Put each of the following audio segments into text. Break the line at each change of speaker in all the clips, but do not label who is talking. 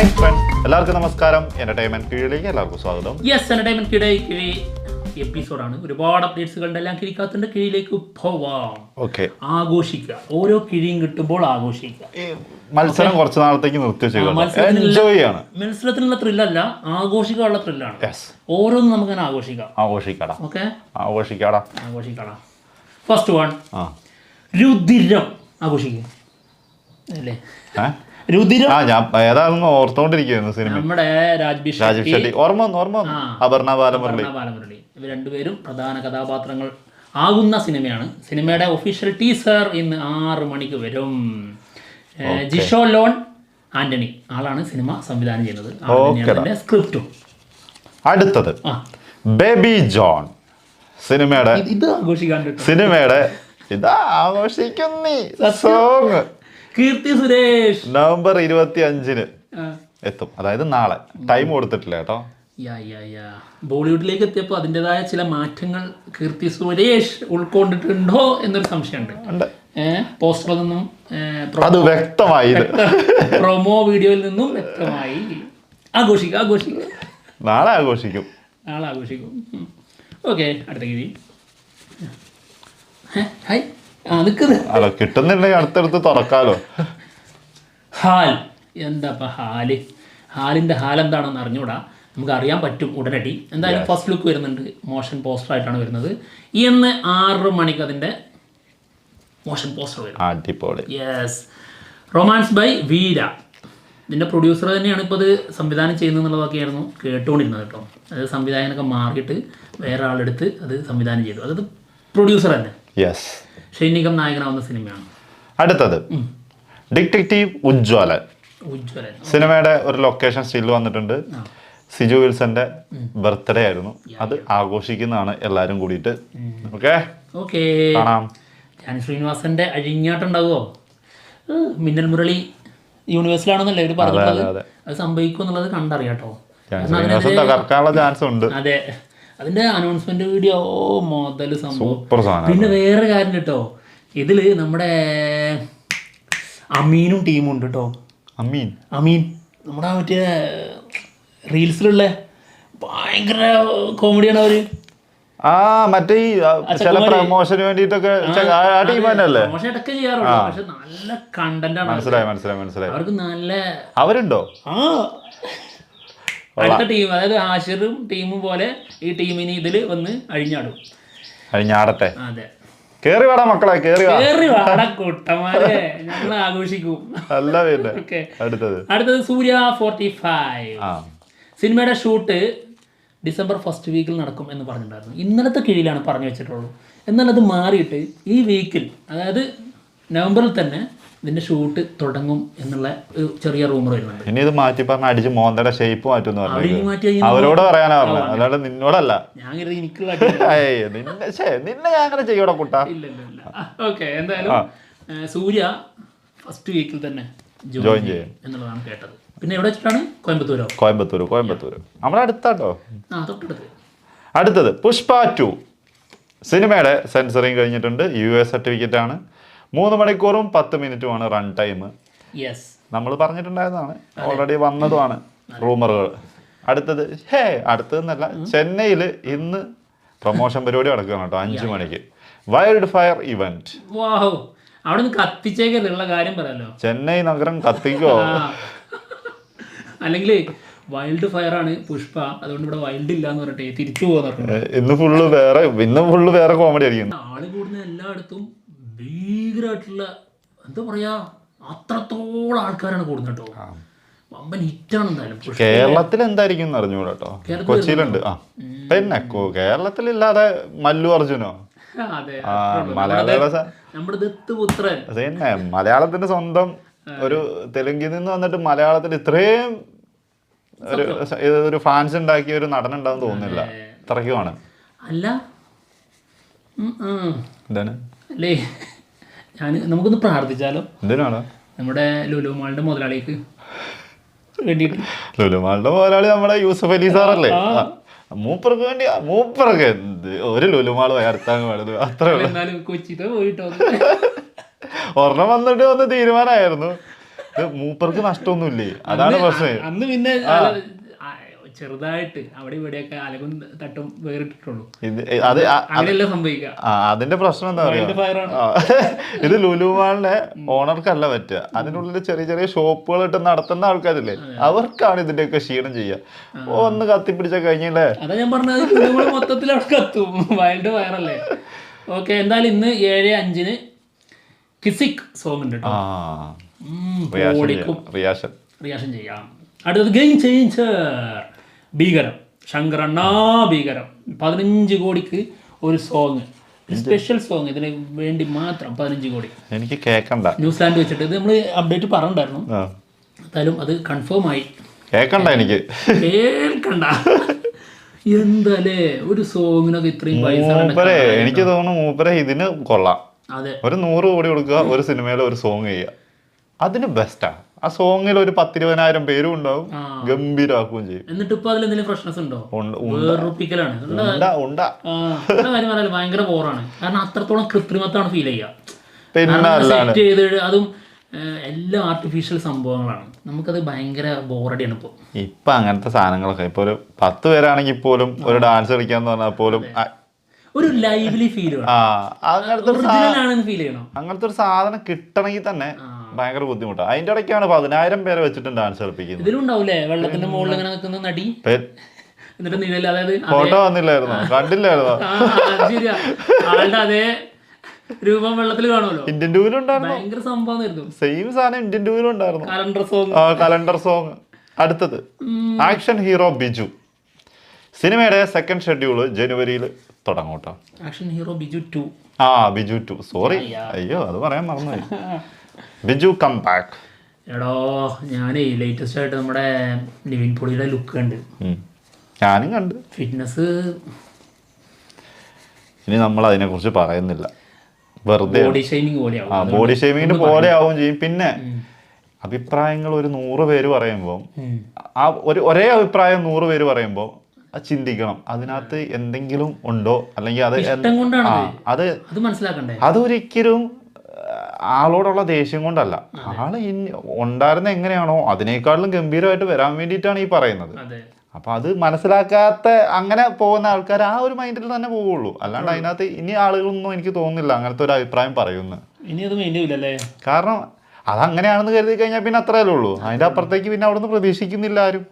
Hi friends എല്ലാവർക്കും നമസ്കാരം. Entertainment കീഴിലേക്ക് എല്ലാവർക്കും സ്വാഗതം.
യെസ് എന്റർടൈൻമെന്റ് കിഴി കിഴി എപ്പിസോഡാണ് ഒരുപാട് അപ്ഡേറ്റ്സുകളുടെ എല്ലാം കിഴിക്കാത്തിന്റെ കീഴിലേക്ക് പോവാം.
ഓക്കെ
ആഘോഷിക്കുക. ഓരോ കിഴിയും കിട്ടുമ്പോൾ ആഘോഷിക്കുക.
മത്സരം കുറച്ച് നാളത്തേക്ക് നിർത്തി വെച്ചേക്കാം
മത്സരത്തിനുള്ള- ത്രില്ലല്ല ആഘോഷിക്കാനുള്ള ത്രില്ലാണ് ഓരോന്നും നമുക്ക് അങ്ങനെ ആഘോഷിക്കാം.
ആഘോഷിക്കടാ.
ഓക്കെ
ആഘോഷിക്കടാ.
ആഘോഷിക്കടാ. ഫസ്റ്റ് വൺ
ആ.
രുതിരം ആഘോഷിക്കുക അല്ലേ? രുതിരം
ആ ഞാൻ ഏതാണെന്ന് ഓർത്തോണ്ടിരിക്കുന്നു സിനിമ.
നമ്മുടെ രാജ്ബി
രാജീവ്
ഷെട്ടി.
ഓർമ്മ വന്നു ഓർമ്മ വന്നു. അപർണ ബാലമുരളി.
ബാലമുരളി. ഇവർ രണ്ടുപേരും പ്രധാന കഥാപാത്രങ്ങൾ ആകുന്ന സിനിമയാണ്. സിനിമയുടെ ഒഫീഷ്യൽ ടീസർ ഇന്ന് ആറ് മണിക്ക് വരും. ജിഷോ ലോൺ ആന്റണി. ആളാണ് സിനിമ സംവിധാനം ചെയ്യുന്നത്. സ്ക്രിപ്റ്റും
അടുത്തത്. ബേബി ജോൺ. സിനിമയുടെ
ഇത് ഇത് ആഘോഷിക്കാൻ
സിനിമയുടെ ഇതാ ആഘോഷിക്കുന്നു സോങ്.
കീർത്തി സുരേഷ്.
നവംബർ ഇരുപത്തി അഞ്ചിന്. എത്തും. അതായത് നാളെ. ടൈം കൊടുത്തിട്ടില്ല കേട്ടോ.
ബോളിവുഡിലേക്ക് എത്തിയപ്പോൾ അതിന്റെതായ ചില മാറ്റങ്ങൾ കീർത്തി സുരേഷ് ഉൾക്കൊണ്ടിട്ടുണ്ടോ എന്നൊരു സംശയമുണ്ട്. പോസ്റ്ററിൽ നിന്നും
അത് വ്യക്തമായി.
പ്രൊമോ വീഡിയോയിൽ നിന്നും വ്യക്തമായി. ആഘോഷിക്കും ആഘോഷിക്കും.
നാളെ ആഘോഷിക്കും.
നാളെ ആഘോഷിക്കും. ഓക്കെ അടുത്ത കിഴി ഹായ്
അല്ല കിട്ടുന്നില്ലെങ്കിൽ അടുത്തടുത്ത് തുറക്കാലോ?
ഹാൽ. എന്താ ഹാൽ? ഹാലിന്റെ ഹാൽ എന്താണെന്ന് അറിഞ്ഞൂടാ. നമുക്ക് അറിയാൻ പറ്റും ഉടനടി. എന്തായാലും ഫസ്റ്റ് ലുക്ക് വരുന്നുണ്ട്. മോഷൻ പോസ്റ്റർ ആയിട്ടാണ് വരുന്നത്. ഇന്ന് ആറ് മണിക്ക് അതിന്റെ മോഷൻ പോസ്റ്റർ വരും. യെസ് റൊമാൻസ് ബൈ വീര ഇതിന്റെ പ്രൊഡ്യൂസർ തന്നെയാണ് ഇപ്പോൾ ഇത് സംവിധാനം ചെയ്യുന്നത് ആയിരുന്നു കേട്ടുകൊണ്ടിരുന്നത് കേട്ടോ. അത് സംവിധായകനൊക്കെ മാറിയിട്ട് വേറെ ആളെടുത്ത് അത് സംവിധാനം ചെയ്തു. അതായത് പ്രൊഡ്യൂസർ തന്നെ.
യെസ്
ഷൈനികം നായകനാവുന്ന സിനിമയാണ്.
അടുത്തത്. ഡിറ്റക്റ്റീവ് ഉജ്ജ്വലൻ.
ഉജ്ജ്വലൻ.
സിനിമയുടെ ഒരു ലൊക്കേഷൻ സ്റ്റിൽ വന്നിട്ടുണ്ട്. സിജു വിൽസന്റെ ബർത്ത്ഡേ ആയിരുന്നു. അത് ആഘോഷിക്കുന്നതാണ് എല്ലാരും കൂടിയിട്ട്. ഓക്കെ?
ഓക്കെ.
കാണാം.
ഞാൻ ശ്രീനിവാസന്റെ അഴിഞ്ഞാട്ടുണ്ടാവുമോ മിന്നൽ മുരളി യൂണിവേഴ്സിലാണെന്നല്ലേ അവർ പറഞ്ഞത്?
അതെ.
അത്. സംഭവിക്കും എന്നുള്ളത്
കണ്ടറിയാട്ടോ ചാൻസ് ഉണ്ട്
അതെ. അതിന്റെ അനൗൺസ്മെന്റ് വീഡിയോ മുതൽ സംഭവം. പിന്നെ വേറെ കാര്യം കേട്ടോ ഇതിൽ നമ്മുടെ അമീനും ടീമും ഉണ്ട് കേട്ടോ
അമീൻ.
അമീൻ. നമ്മുടെ മറ്റേ റീൽസിലുള്ള ഭയങ്കര കോമഡിയാണ് അവർ.
ആ മറ്റേ ഈ ചില പ്രമോഷന് വേണ്ടിട്ടൊക്കെ ആ ടീം തന്നെയല്ലേ?
ഇടയ്ക്ക് ചെയ്യാറുണ്ട്. പക്ഷെ നല്ല കണ്ടന്റ് ആണ്
മനസ്സിലായി മനസ്സിലായി മനസ്സിലായി.
അവർക്ക് നല്ല
അവരുണ്ടോ?
ആ. അടുത്ത ടീം അതായത് ആഷിറും ടീമും പോലെ ഈ ടീമിന് ഇതിൽ വന്ന് അഴിഞ്ഞാടും.
അഴിഞ്ഞാടത്തെ
അതെ.
കേറി വാടാ മക്കളെ കേറി
കേറി വാട കൂട്ടമാരെ ഞങ്ങൾ ആഘോഷിക്കും.
അല്ല പിന്നെ. അടുത്തത്.
അടുത്തത് സൂര്യ ഫോർട്ടി ഫൈവ്
ആ.
സിനിമയുടെ ഷൂട്ട് ഡിസംബർ ഫസ്റ്റ് വീക്കിൽ നടക്കും എന്ന് പറഞ്ഞിട്ടുണ്ടായിരുന്നു. ഇന്നലത്തെ കീഴിലാണ് പറഞ്ഞു വെച്ചിട്ടുള്ളൂ. എന്നാൽ അത് മാറിയിട്ട് ഈ വീക്കിൽ അതായത് നവംബറിൽ തന്നെ ഇതിന്റെ ഷൂട്ട് തുടങ്ങും എന്നുള്ള ഒരു ചെറിയ റൂമർ വരുന്നുണ്ട്.
ഇനി ഇത് മാറ്റി പറഞ്ഞ അടിച്ച് മോന്തയുടെ ഷേപ്പ്
മാറ്റി
അവരോട് പറയാനാ പറഞ്ഞത് അല്ലാണ്ട് നിന്നോടല്ല.
ഞാൻ കരുതി എനിക്കുള്ള
നിന്നെ നിന്നെ ഞാൻ അങ്ങനെ ചെയ്യോടെ കുട്ടാ.
ഇല്ല ഇല്ല ഇല്ല. ഓക്കെ എന്തായാലും സൂര്യ ഫസ്റ്റ് വീക്കിൽ തന്നെ ജോയിൻ
ചെയ്യും.
എന്നുള്ളതാണ് കേട്ടത്. പിന്നെ എവിടെ വെച്ചിട്ടാണ്? കോയമ്പത്തൂരോ?
കോയമ്പത്തൂർ കോയമ്പത്തൂർ നമ്മുടെ അടുത്താട്ടോ.
ആ തൊട്ടടുത്ത്.
അടുത്തത് പുഷ്പ ടു സിനിമയുടെ സെൻസറിങ് കഴിഞ്ഞിട്ടുണ്ട്. യു എസ് സർട്ടിഫിക്കറ്റ് ആണ് മൂന്ന് മണിക്കൂറും പത്ത് മിനിറ്റുമാണ് റൺ ടൈം നമ്മൾ പറഞ്ഞിട്ടുണ്ടായതാണ് ഓൾറെഡി വന്നതുമാണ് റൂമറുകൾ അടുത്തത് ഹേ അടുത്തതെന്നല്ല ചെന്നൈയിൽ ഇന്ന് പ്രൊമോഷൻ പരിപാടി നടക്കുകയാണ് കേട്ടോ അഞ്ചു മണിക്ക്. വൈൽഡ് ഫയർ ഇവന്റ്
വാഹോ അവിടെ നിന്ന് കത്തിച്ചേക്കുള്ള കാര്യം പറയാലോ
ചെന്നൈ നഗരം കത്തിക്കോ.
അല്ലെങ്കിൽ വൈൽഡ് ഫയർ ആണ് പുഷ്പ അതുകൊണ്ട് ഇവിടെ വൈൽഡ് ഇല്ല എന്ന് പറഞ്ഞിട്ട് തിരിച്ചു പോകുന്നുണ്ട്
ഏ, ഇന്ന് ഫുള്ള് വേറെ ഇന്ന് ഫുള്ള് വേറെ കോമഡി ആയിരിക്കും.
ആൾ കൂടുന്ന എല്ലായിടത്തും ഭീകരമായിട്ടുള്ള എന്താ പറയാ അത്രത്തോളം ആൾക്കാരാണ് കൂടുന്നത് കേട്ടോ. വമ്പൻ ഹിറ്റാണ് എന്തായാലും.
കേരളത്തിൽ എന്തായിരിക്കും അറിഞ്ഞൂടാ കേട്ടോ. കൊച്ചിയിലുണ്ട്. ആ. പിന്നെ കേരളത്തിലില്ലാതെ മല്ലു അർജുനോ?
അതെ.
മലയാളത്തിന്റെ സ്വന്തം ഒരു തെലുങ്കിൽ നിന്ന് വന്നിട്ട് മലയാളത്തിൽ ഇത്രയും ഒരു ഒരു ഫാൻസ് ഉണ്ടാക്കിയ ഒരു നടൻ ഉണ്ടാവും തോന്നുന്നില്ല. ഇത്രയ്ക്കുമാണ്
അല്ല.
എന്താണ്?
അല്ലേ ഞാൻ നമുക്കൊന്ന് പ്രാർത്ഥിച്ചാലോ?
എന്തിനാണ്?
നമ്മുടെ ലുലുമാളുടെ മാളിന്റെ മുതലാളിക്ക് വേണ്ടിയിട്ട്.
ലുലുമാളുടെ മുതലാളി നമ്മുടെ യൂസഫ് അലി സാറല്ലേ? അല്ലേ മൂപ്പർക്ക് വേണ്ടി മൂപ്പർക്ക് എന്ത്? ഒരു ലുലുമാൾ പോയി വേണത് വേണ്ടത്. അത്രേ ഉള്ളൂ.
കൊച്ചിത്തെ പോയിട്ടോ
ഒരെണ്ണം വന്നിട്ട് വന്ന് തീരുമാനമായിരുന്നു മൂപ്പർക്ക് നഷ്ടമൊന്നുമില്ലേ? അതാണ് പ്രശ്നം.
അന്ന് പിന്നെ ചെറുതായിട്ട് അവിടെ ഇവിടെയൊക്കെ അലകും തട്ടും വേറിട്ടിട്ടുള്ളൂ. അങ്ങനെയല്ല സംഭവിക്കുക?
അതിന്റെ പ്രശ്നം എന്താ പറയാ
ആണ്.
ഇത് ലുലുമാളിന്റെ ഓണർക്കല്ല പറ്റുക. അതിനുള്ളിൽ ചെറിയ ചെറിയ ഷോപ്പുകൾ ഇട്ട് നടത്തുന്ന ആൾക്കാരില്ലേ അവർക്കാണ് ഇതിന്റെയൊക്കെ ക്ഷീണം ചെയ്യുക. ഒന്ന് കത്തിപ്പിടിച്ച കഴിഞ്ഞില്ലേ?
അതാ ഞാൻ പറഞ്ഞത് മൊത്തത്തിൽ അവിടെ കത്തും. വൈൽഡ് വയറല്ലേ ഓക്കെ എന്തായാലും ഇന്ന് ഏഴ് അഞ്ചിന് കിസിക് സോങ് ഉണ്ട് റിയാഷൻ
റിയാക്ഷൻ ചെയ്യാം.
അടുത്തത് ഗെയിം ചേഞ്ചർ. ഭീകരം. ശങ്കരണ്ണ ഭീകരം. പതിനഞ്ച് കോടിക്ക് ഒരു സോങ് സ്പെഷ്യൽ സോങ് ഇതിന് വേണ്ടി മാത്രം പതിനഞ്ച് കോടി.
എനിക്ക് കേൾക്കണ്ട
ന്യൂസിലാൻഡ് വെച്ചിട്ട് ഇത് നമ്മൾ അപ്ഡേറ്റ് പറഞ്ഞിട്ടുണ്ടായിരുന്നു. എന്തായാലും അത് കൺഫേം ആയി.
കേൾക്കണ്ട എനിക്ക്.
കേൾക്കണ്ട. എന്താലേ? ഒരു സോങ്ങിനൊക്കെ ഇത്രയും പൈസ
മൂപ്പരെ എനിക്ക് തോന്നുന്നു മൂപ്പരെ ഇതിന് കൊള്ളാം.
അതെ.
ഒരു നൂറ് കോടി കൊടുക്കുക ഒരു സിനിമയിൽ ഒരു സോങ് ചെയ്യുക. അതിന് ബെസ്റ്റാ ആ സോങ്ങിൽ ഒരു പത്തിരുപതിനായിരം പേരും ഉണ്ടാവും. ഗംഭീരമാക്കുകയും ചെയ്യും.
എന്നിട്ട് ഇപ്പൊ അതിൽ എന്തെങ്കിലും പ്രശ്നസ് ഉണ്ടോ? ഉള്ള കാര്യം ഭയങ്കര ബോറാണ് കാരണം അത്രത്തോളം കൃത്രിമത്താണ് ഫീൽ ചെയ്യുക. അതും എല്ലാം ആർട്ടിഫിഷ്യൽ സംഭവങ്ങളാണ്. നമുക്കത് ഭയങ്കര ബോറടിയാണ് ഇപ്പോൾ
ഇപ്പൊ. അങ്ങനത്തെ സാധനങ്ങളൊക്കെ. ഇപ്പൊ ഒരു പത്ത് പേരാണെങ്കിൽ പോലും ഒരു ഡാൻസ് കളിക്കാന്ന് പറഞ്ഞാൽ പോലും
ഒരു ലൈവ്ലി ഫീൽ
അങ്ങനത്തെ അങ്ങനത്തെ ഒരു സാധനം കിട്ടണമെങ്കിൽ തന്നെ ഭയങ്കര ബുദ്ധിമുട്ടാണ് അതിന്റെ ഇടയ്ക്കാണ് പതിനായിരം പേരെ വെച്ചിട്ട് ഡാൻസ് കളിപ്പിക്കുന്നത്.
ഇതിലുണ്ടാവൂലേ? വെള്ളത്തിന്റെ മുകളിൽ ഇങ്ങനെ നിൽക്കുന്ന നടി? എന്നിട്ട് നിഴൽ അതായത്
ഫോട്ടോ വന്നില്ലായിരുന്നു? കണ്ടില്ലായിരുന്നു?
ശരിയാ ആളുടെ അതേ രൂപം വെള്ളത്തിൽ കാണുമല്ലോ.
ഇന്ത്യൻ ടൂവിലും ഉണ്ടായിരുന്നു?
ഭയങ്കര സംഭവമായിരുന്നു.
സെയിം സാധനം ഇന്ത്യൻ ടൂവിലും ഉണ്ടായിരുന്നു.
കലണ്ടർ സോങ്
ആ കലണ്ടർ സോങ് അടുത്തത്. Action hero Biju. സിനിമയുടെ സെക്കൻഡ് ഷെഡ്യൂൾ ജനുവരിയിൽ തുടങ്ങൂട്ടോ
ആക്ഷൻ ഹീറോ ബിജു ടു
ആ ബിജു ടു സോറി അയ്യോ അത് പറയാൻ മറന്നുപോയി. ബിജു കം ബാക്ക്
എടോ ഞാനേ ലേറ്റസ്റ്റ് ആയിട്ട് നമ്മുടെ നിവിൻ പൊളിയുടെ ലുക്ക് കണ്ട്.
ഞാനും കണ്ട്.
ഫിറ്റ്നസ്
ഇനി നമ്മൾ അതിനെക്കുറിച്ച് പറയുന്നില്ല. വെറുതെ
ബോഡി ഷെയ്മിങ് പോലെയാവും
ആ ബോഡി ഷേമിങ്ങിന്റെ പോലെ ആവും ചെയ്യും. പിന്നെ അഭിപ്രായങ്ങൾ ഒരു നൂറ് പേര് പറയുമ്പോൾ. ആ ഒരു ഒരേ അഭിപ്രായം നൂറ് പേര് പറയുമ്പോൾ അത് ചിന്തിക്കണം. അതിനകത്ത് എന്തെങ്കിലും ഉണ്ടോ? അല്ലെങ്കിൽ അത് അത്
അത് മനസ്സിലാക്കണ്ടേ?
അതൊരിക്കലും ആളോടുള്ള ദേഷ്യം കൊണ്ടല്ല. ആൾ ഇനി ഉണ്ടായിരുന്ന എങ്ങനെയാണോ അതിനേക്കാളും ഗംഭീരമായിട്ട് വരാൻ വേണ്ടിയിട്ടാണ് ഈ പറയുന്നത്. അപ്പൊ അത് മനസ്സിലാക്കാത്ത അങ്ങനെ പോകുന്ന ആൾക്കാർ ആ ഒരു മൈൻഡിൽ തന്നെ പോവുള്ളൂ. അല്ലാണ്ട് അതിനകത്ത് ഇനി ആളുകളൊന്നും എനിക്ക് തോന്നുന്നില്ല. അങ്ങനത്തെ ഒരു അഭിപ്രായം പറയുന്നു.
ഇനി അത് മെയിൻ ചെയ്യില്ലല്ലേ
കാരണം അതങ്ങനെയാണെന്ന് കരുതി കഴിഞ്ഞാൽ പിന്നെ അത്രയല്ലേ ഉള്ളൂ. അതിന്റെ അപ്പുറത്തേക്ക് പിന്നെ അവിടുന്ന് പ്രതീക്ഷിക്കുന്നില്ല ആരും.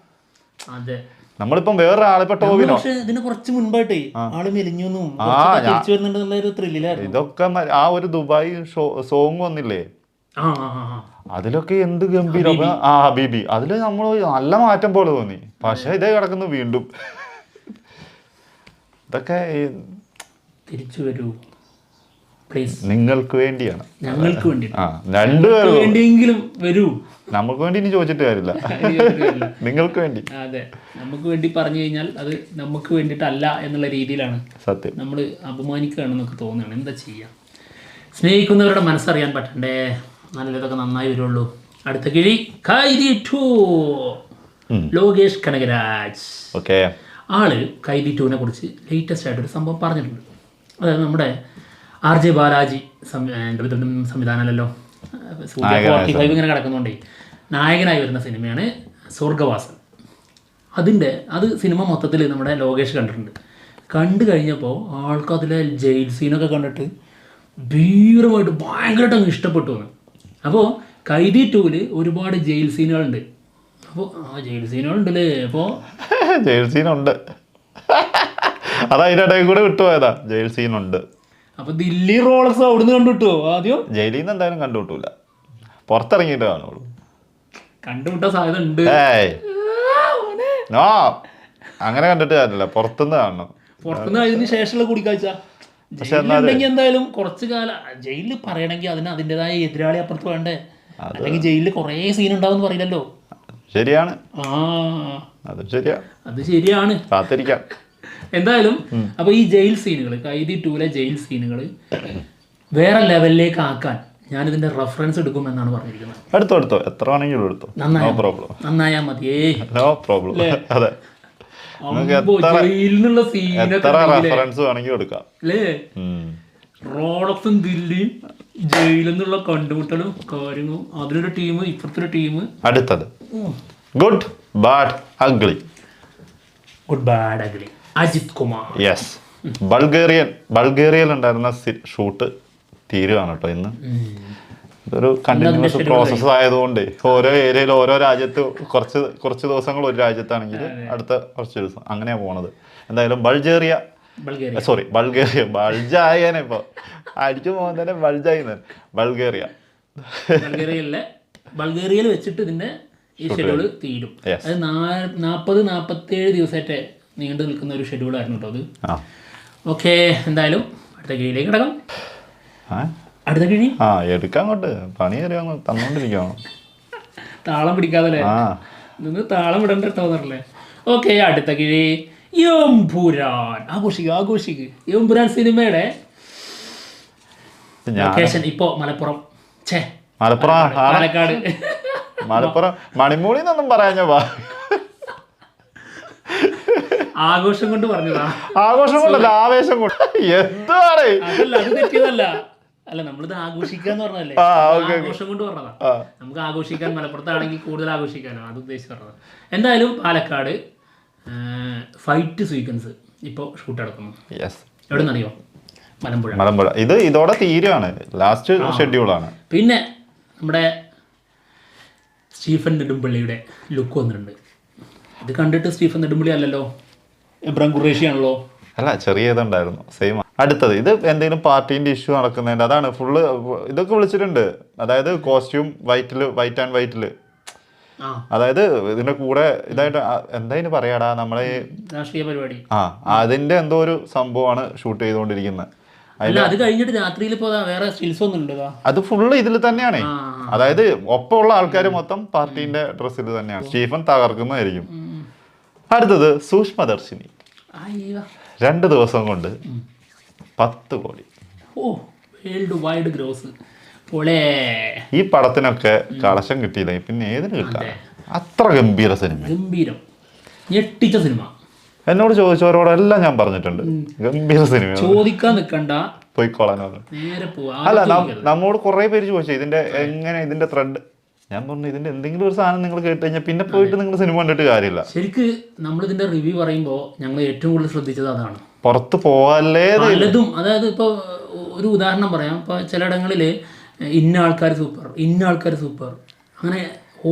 അതെ.
നമ്മളിപ്പം വേറെ ആളിപ്പോ ടോവിനോ?
പക്ഷെ ഇതിന് കുറച്ച് മുൻപായിട്ടേ ആൾ മെലിഞ്ഞു തിരിച്ചു വരുന്നുണ്ടെന്നുള്ള ത്രില്ലിലായിരുന്നു
ഇതൊക്കെ മ- ആ ഒരു ദുബായ് ഷോ സോങ് വന്നില്ലേ?
ആ ആ ആ, ആ.
അതിലൊക്കെ എന്ത് ഗംഭീരം ആ ഹബീബി. അതിൽ നമ്മൾ നല്ല മാറ്റം പോലെ തോന്നി. പക്ഷെ ഇതേ കിടക്കുന്നു വീണ്ടും. ഇതൊക്കെ ഈ
തിരിച്ചു വരൂ. പ്ലീസ്
നിങ്ങൾക്ക് വേണ്ടിയാണ്.
ഞങ്ങൾക്ക് വേണ്ടി
ആ രണ്ടുപേരും
വേണ്ടിയെങ്കിലും വരൂ.
നമുക്ക് വേണ്ടി ഇനി ചോദിച്ചിട്ട് കാര്യമില്ല. നിങ്ങൾക്ക് വേണ്ടി.
അതെ. നമുക്ക് വേണ്ടി പറഞ്ഞു കഴിഞ്ഞാൽ അത് നമുക്ക് വേണ്ടിയിട്ടല്ല എന്നുള്ള രീതിയിലാണ്
സത്യം.
നമ്മൾ അപമാനിക്കുകയാണെന്നൊക്കെ തോന്നുകയാണ്. എന്താ ചെയ്യുക സ്നേഹിക്കുന്നവരുടെ മനസ്സറിയാൻ പറ്റണ്ടേ? നല്ലതൊക്കെ നന്നായി വരുള്ളൂ. അടുത്ത കിഴി കൈതി ടു. ലോകേഷ് കനകരാജ്.
ഓക്കെ.
ആൾ കൈതി ടുവിനെ കുറിച്ച് ലേറ്റസ്റ്റ് ആയിട്ടൊരു സംഭവം പറഞ്ഞിട്ടുണ്ട്. അതായത് നമ്മുടെ ആർ ജെ ബാലാജി സംവിധാനമല്ലോ ഏ, എന്ത് സംവിധാനമല്ലല്ലോ. ഫോർട്ടി ഫൈവ് ഇങ്ങനെ കിടക്കുന്നുണ്ടേ. നായകനായി വരുന്ന സിനിമയാണ് സ്വർഗവാസം അതിന്റെ അത് സിനിമ മൊത്തത്തിൽ നമ്മുടെ ലോകേഷ് കണ്ടിട്ടുണ്ട്. കണ്ടു കഴിഞ്ഞപ്പോൾ ആൾക്ക് അതിലെ ജയിൽ സീനൊക്കെ കണ്ടിട്ട് ഭീകരമായിട്ട് ഭയങ്കരമായിട്ട് അങ്ങ് ഇഷ്ടപ്പെട്ടു എന്ന്. അപ്പോൾ കൈതി ടൂവിൽ ഒരുപാട് ജയിൽ സീനുകളുണ്ട് അപ്പോൾ ആ ജയിൽ സീനുകളുണ്ടല്ലേ അപ്പോൾ
ജയിൽ സീനുണ്ട് അതാ അതിന്റെ ഇടയിൽ കൂടെ വിട്ടുപോയതാ. ജയിൽ സീനുണ്ട്
അപ്പോൾ ദില്ലി റോളക്സ് അവിടുന്ന് കണ്ടുവിട്ടോ ആദ്യം?
ജയിലിൽ നിന്ന് എന്തായാലും കണ്ടുവിട്ടൂല പുറത്തിറങ്ങിയിട്ട് കാണുള്ളൂ.
കണ്ടുവിട്ട സാധ്യത ഉണ്ട്
ഏയ് നോ. അങ്ങനെ കണ്ടിട്ട് കാര്യമില്ല. പുറത്തുനിന്ന് കാണണം.
പുറത്തുനിന്ന് അതിന് ശേഷമുള്ള കൂടിക്കാഴ്ച. ജയിലിലുണ്ടെങ്കിൽ എന്തായാലും കുറച്ച് കാലം ജയിലിൽ പറയണമെങ്കിൽ അതിന് അതിന്റെതായ എതിരാളി അപ്പുറത്ത് വേണ്ടേ? അല്ലെങ്കിൽ ജയിലിൽ കുറേ സീൻ ഉണ്ടാവും പറയില്ലല്ലോ?
ശരിയാണ്.
ആ.
അത് ശരിയാ.
അത് ശരിയാണ്.
കാത്തിരിക്കാം.
എന്തായാലും അപ്പൊ ഈ ജയിൽ സീനുകൾ കൈതി ടൂലെ ജയിൽ സീനുകൾ വേറെ ലെവലിലേക്ക് ആക്കാൻ ഞാൻ ഇതിന്റെ റെഫറൻസ് എടുക്കും എന്നാണ് പറഞ്ഞിരിക്കുന്നത്.
എടുത്തോ എടുത്തോ. എത്ര വേണമെങ്കിലും എടുത്തോ. നോ പ്രോബ്ലം
നന്നായാ മതിയേ
നോ പ്രോബ്ലം അതെ.
നിന്നുള്ള സീനൊക്കെ
റെഫറൻസ് വേണമെങ്കിലും എടുക്കാം.
അല്ലേ. റോഡക്സും ദില്ലിയും ജയിലിൽ നിന്നുള്ള കണ്ടുമുട്ടലും കാര്യങ്ങളും അതിലൊരു ടീം ഇപ്പുറത്തൊരു ടീം
അടുത്തത്. Good bad ugly
good bad ugly Ajith Kumar.
Yes Bulgarian ബൾഗേറിയയിൽ ഉണ്ടായിരുന്ന ഷൂട്ട് തീരുവാണ് കേട്ടോ ഇന്ന്. ഇതൊരു കണ്ടിന്യൂസ്
പ്രോസസ്
പ്രോസസ്സ് ആയതുകൊണ്ട് ഓരോ ഏരിയയിൽ ഓരോ രാജ്യത്ത് കുറച്ച് കുറച്ച് ദിവസങ്ങൾ ഒരു രാജ്യത്താണെങ്കിൽ അടുത്ത കുറച്ച് ദിവസം അങ്ങനെയാണ് പോണത്. എന്തായാലും ബൾഗേറിയ സോറി ബൾഗേറിയ ബൾജായനെ ഇപ്പൊ. അടിച്ചു പോകുന്ന തന്നെ ബൾജായി ബൾഗേറിയ.
ബൾഗേറിയയിലെ ബൾഗേറിയയിൽ വെച്ചിട്ട് ഇതിന്റെ ഈ ഷെഡ്യൂൾ തീരും. അത് നാൽപ്പത് നാൽപ്പത്തേഴ് ദിവസമായിട്ട് നീണ്ടു നിൽക്കുന്ന ഒരു ഷെഡ്യൂൾ ആയിരുന്നു കേട്ടോ അത്. ഓക്കെ എന്തായാലും അടുത്ത കിഴിയിലേക്ക് കിടക്കാം? അടുത്ത കിഴി?
ആ എടുക്കാൻ അങ്ങോട്ട്. പണി തരുവാ തന്നോണ്ടിരിക്കണം.
താളം
പിടിക്കാതല്ലേ?
നിന്ന് താളം വിടണ്ട തോന്നറല്ലേ? ഓക്കെ അടുത്ത കിഴി. എംപുരാൻ ആഘോഷിക്കുക ആഘോഷിക്കുക എംപുരാൻ സിനിമയുടെ ലൊക്കേഷൻ ഇപ്പോ മലപ്പുറം. ഛേ.
മലപ്പുറം
പാലക്കാട്.
മലപ്പുറം. മണിമൂളി എന്നൊന്നും പറയാഞ്ഞ
ആഘോഷം കൊണ്ട് പറഞ്ഞതാ.
ആഘോഷം കൊണ്ടല്ല ആവേശം കൊണ്ട്. എന്താണ്
അതല്ല അത് തെറ്റിയതല്ല. അല്ല നമ്മളിത് ആഘോഷിക്കാന്ന്
പറഞ്ഞല്ലേ
ആഘോഷം കൊണ്ട് പറഞ്ഞതാ. നമുക്ക് ആഘോഷിക്കാൻ മലപ്പുറത്താണെങ്കിൽ കൂടുതൽ ആഘോഷിക്കാനോ. അത് ഉദ്ദേശിച്ച് പറഞ്ഞത്. എന്തായാലും പാലക്കാട് ഫൈറ്റ് സീക്വൻസ് ഇപ്പോൾ ഷൂട്ട് നടക്കുന്നു. എവിടെ നിന്നറിയോ മലമ്പുഴ.
മലമ്പുഴ. ഇത് ഇതോടെ തീരുവാണ്. ലാസ്റ്റ് ഷെഡ്യൂളാണ്
പിന്നെ നമ്മുടെ സ്റ്റീഫൻ നെടുമ്പള്ളിയുടെ ലുക്ക് വന്നിട്ടുണ്ട്. ഇത് കണ്ടിട്ട് സ്റ്റീഫൻ നെടുമ്പള്ളി അല്ലല്ലോ? എബ്രാം
അല്ല ചെറിയ ഇതുണ്ടായിരുന്നു. സെയിം അടുത്തത് ഇത് എന്തെങ്കിലും പാർട്ടീന്റെ ഇഷ്യൂ നടക്കുന്നതിന്റെ അതാണ് ഫുള്ള് ഇതൊക്കെ വിളിച്ചിട്ടുണ്ട്. അതായത് കോസ്റ്റ്യൂം വൈറ്റിൽ വൈറ്റ് ആൻഡ് വൈറ്റിൽ അതായത് ഇതിന്റെ കൂടെ ഇതായിട്ട് എന്തായാലും എന്താ പറയാടാ നമ്മളെ
രാഷ്ട്രീയ പരിപാടി.
ആ അതിന്റെ എന്തോ ഒരു സംഭവമാണ് ഷൂട്ട് ചെയ്തുകൊണ്ടിരിക്കുന്നത്.
അത് കഴിഞ്ഞിട്ട് രാത്രിയിൽ വേറെ സ്റ്റിൽസ് ഒന്നും
അത് ഫുള്ള് ഇതിൽ തന്നെയാണ്. അതായത് ഒപ്പമുള്ള ആൾക്കാർ മൊത്തം പാർട്ടീന്റെ ഡ്രസ്സിൽ തന്നെയാണ്. സ്റ്റീഫൻ തകർക്കുന്നതായിരിക്കും. അടുത്തത് സൂക്ഷ്മദർശിനി. രണ്ട് ദിവസം കൊണ്ട് പത്ത് കോടി.
ഓ വേൾഡ് വൈഡ് ഗ്രോസ്. പോളേ.
ഈ പടത്തിനൊക്കെ കളശം കിട്ടിയില്ല? പിന്നെ ഏതിന് കിട്ടാ? അത്ര ഗംഭീര സിനിമ.
ഗംഭീരം. ഞെട്ടിച്ച സിനിമ.
എന്നോട് ചോദിച്ചവരോടെല്ലാം ഞാൻ പറഞ്ഞിട്ടുണ്ട്. ഗംഭീര സിനിമ
ചോദിക്കാൻ നിൽക്കണ്ട
പോയിക്കോളാൻ അല്ല. നമ്മോട് കുറെ പേര് ചോദിച്ചു. ഇതിന്റെ എങ്ങനെ ഇതിന്റെ ത്രെഡ് ഞാൻ പറഞ്ഞു ഇതിന്റെ എന്തെങ്കിലും ഒരു സാധനം നിങ്ങൾ കേട്ട് കഴിഞ്ഞാൽ പിന്നെ പോയിട്ട് നിങ്ങൾ സിനിമ കണ്ടിട്ട് കാര്യമില്ല.
ശരിക്ക് നമ്മളിതിന്റെ റിവ്യൂ പറയുമ്പോൾ ഞങ്ങൾ ഏറ്റവും കൂടുതൽ ശ്രദ്ധിച്ചത് അതാണ്.
പുറത്ത് പോവല്ലേ
പലതും അതായത് ഇപ്പോൾ ഒരു ഉദാഹരണം പറയാം. ഇപ്പോൾ ചിലയിടങ്ങളിൽ ഇന്ന ആൾക്കാർ സൂപ്പർ ഇന്ന ആൾക്കാർ സൂപ്പർ അങ്ങനെ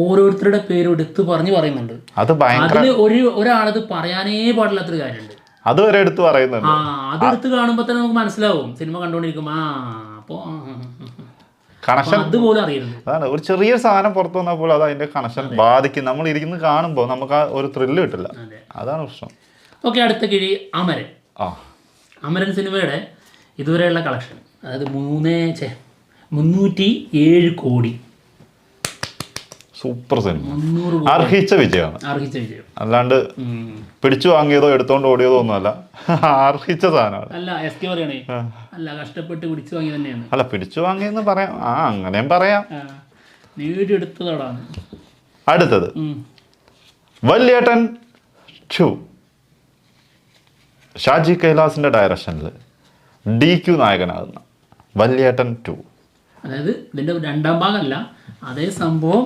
ഓരോരുത്തരുടെ പേരും എടുത്ത് പറഞ്ഞു പറയുന്നുണ്ട്.
അത്
അതിൽ ഒരു ഒരാളത് പറയാനേ പാടില്ലാത്തൊരു കാര്യമുണ്ട്.
അത് വരെ എടുത്ത് പറയുന്നുണ്ട്.
ആ അത് എടുത്ത് കാണുമ്പോൾ തന്നെ നമുക്ക് മനസ്സിലാവും. സിനിമ കണ്ടുകൊണ്ടിരിക്കും ആ അപ്പോൾ
കണക്ഷൻ
അതുപോലും അറിയരുത്.
അതാണ് ഒരു ചെറിയ സാധനം പുറത്തു വന്നാൽ പോലും അത് അതിന്റെ കണക്ഷൻ ബാധിക്കും. നമ്മൾ ഇരിക്കുന്ന കാണുമ്പോൾ നമുക്ക് ആ ഒരു ത്രില്ല് കിട്ടില്ല. അതാണ് പ്രശ്നം.
ഓക്കെ അടുത്ത കിഴി അമരൻ.
ആ.
അമരൻ സിനിമയുടെ ഇതുവരെയുള്ള കളക്ഷൻ അതായത് മൂന്ന് മുന്നൂറ്റി ഏഴ് കോടി.
സൂപ്പർ സിനിമ. അർഹിച്ച വിജയമാണ്.
അർഹിച്ച വിജയം.
അല്ലാണ്ട്. പിടിച്ചു വാങ്ങിയതോ എടുത്തോണ്ട് ഓടിയതോ ഒന്നുമല്ല അർഹിച്ച സാധനമാണ്.
അല്ല എസ് കെ പറയണേ. അല്ല കഷ്ടപ്പെട്ട് പിടിച്ചു വാങ്ങി തന്നെയാണ്.
അല്ല പിടിച്ചു വാങ്ങിയെന്ന് പറയാം. ആ അങ്ങനെയും പറയാം. അടുത്തത്. വല്യേട്ടൻ ടു. ഷാജി കൈലാസിന്റെ ഡയറക്ഷനിൽ ഡി ക്യു നായകനാകുന്ന. വല്യേട്ടൻ ടു.
അതായത് ഇതിന്റെ രണ്ടാം ഭാഗമല്ല അതേ സംഭവം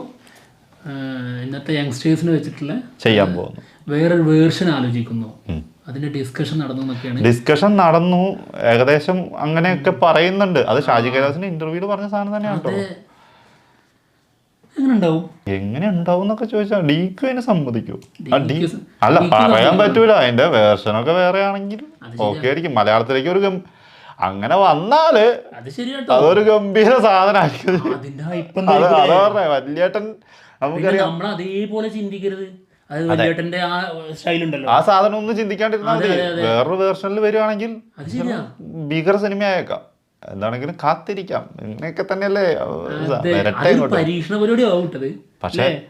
ഇന്നത്തെ യങ്സ്റ്റേഴ്സിന് വെച്ചിട്ടുള്ള
ചെയ്യാൻ പോകുന്നു.
വേറൊരു വേർഷൻ ആലോചിക്കുന്നു. അതിന്റെ ഡിസ്കഷൻ നടന്നു എന്നൊക്കെയാണ്.
ഡിസ്കഷൻ നടന്നു. ഏകദേശം അങ്ങനെയൊക്കെ പറയുന്നുണ്ട്. അത് ഷാജി കൈലാസിന്റെ ഇന്റർവ്യൂൽ പറഞ്ഞ സാധനം തന്നെയാണ്
എങ്ങനെ ഉണ്ടാവും
എന്നൊക്കെ ചോദിച്ചാൽ ഡി ക്യു അതിനെ സമ്മതിക്കൂ അല്ല പറയാൻ. പറ്റൂല. അതിന്റെ വേർഷനൊക്കെ വേറെ ആണെങ്കിൽ ഓക്കെ ആയിരിക്കും. മലയാളത്തിലേക്ക് ഒരു അങ്ങനെ
വന്നാൽ
അതൊരു ഗംഭീര സാധനമായിരിക്കും അത് പറഞ്ഞേ വല്യേട്ടൻ
നമ്മൾ അതേപോലെ ചിന്തിക്കരുത്. ആ
സാധനം ഒന്നും ചിന്തിക്കാണ്ടിരുന്നാൽ മതി. വേറൊരു വേർഷനിൽ വരുവാണെങ്കിൽ ഭീകര സിനിമയായേക്കാം. എന്താണെങ്കിലും കാത്തിരിക്കാം. ഇങ്ങനെയൊക്കെ തന്നെയല്ലേ?
പരീക്ഷണ പരിപാടി
പക്ഷെ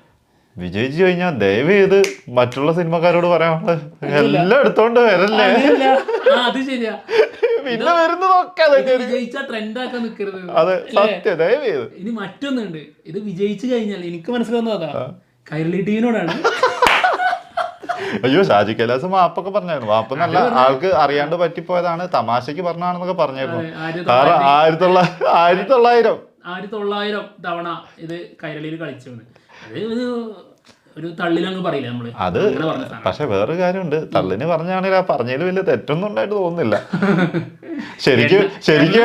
വിജയിച്ചു കഴിഞ്ഞാൽ ദയവ് ചെയ്ത് മറ്റുള്ള സിനിമക്കാരോട് പറയാനുള്ളത്. എല്ലാം എടുത്തോണ്ട് വരല്ലേ?
അത് ശരിയാ.
പിന്നെ വരുന്നതൊക്കെ അതെ സത്യം ദയവ് ചെയ്ത്.
ഇനി മറ്റൊന്നുണ്ട്. ഇത് വിജയിച്ചു കഴിഞ്ഞാൽ എനിക്ക് മനസ്സിലാവുന്ന അതാ. കൈരളി ടീവിനോടാണ്.
അയ്യോ ഷാജി കൈലാസ് മാപ്പൊക്കെ പറഞ്ഞായിരുന്നു. മാപ്പ് നല്ല ആൾക്ക് അറിയാണ്ട് പറ്റിപ്പോയതാണ്. തമാശക്ക് പറഞ്ഞാണെന്നൊക്കെ പറഞ്ഞായിരുന്നു കാരണം ആയിരത്തി തൊള്ളായിരം ആയിരത്തി തൊള്ളായിരം
ആയിരത്തി തൊള്ളായിരം തവണ ഇത് കൈരളിയിൽ കളിച്ചു അത് ഒരു
അത്. പക്ഷെ വേറൊരു കാര്യമുണ്ട്. തള്ളിന് പറഞ്ഞാണെങ്കിൽ ആ പറഞ്ഞതിൽ വലിയ തെറ്റൊന്നും ഉണ്ടായിട്ട് തോന്നുന്നില്ല. ശരിക്കും ശരിക്കും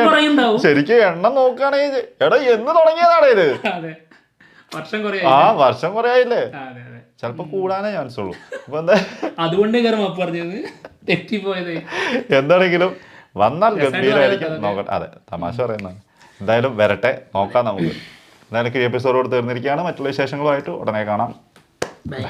ശരിക്കും എണ്ണം നോക്കുകയാണെങ്കിൽ എടാ എന്ന് തുടങ്ങിയതാണ് ഇത്? ആ വർഷം കുറെ ആയില്ലേ ചിലപ്പോ കൂടാനേ ചാൻസ് ഉള്ളൂ. അപ്പൊ എന്താ?
അതുകൊണ്ട് പറഞ്ഞത്. തെറ്റിപ്പോയത്.
എന്താണെങ്കിലും വന്നാൽ ഗംഭീരമായിരിക്കും നോക്കട്ടെ. അതെ. തമാശ പറയുന്നതാണ്. എന്തായാലും വരട്ടെ. നോക്കാം നമുക്ക്. എന്തായാലും ഈ എപ്പിസോഡോട് തീർന്നിരിക്കുകയാണ്. മറ്റുള്ള വിശേഷങ്ങളുമായിട്ട് ഉടനെ കാണാം.
ബൈ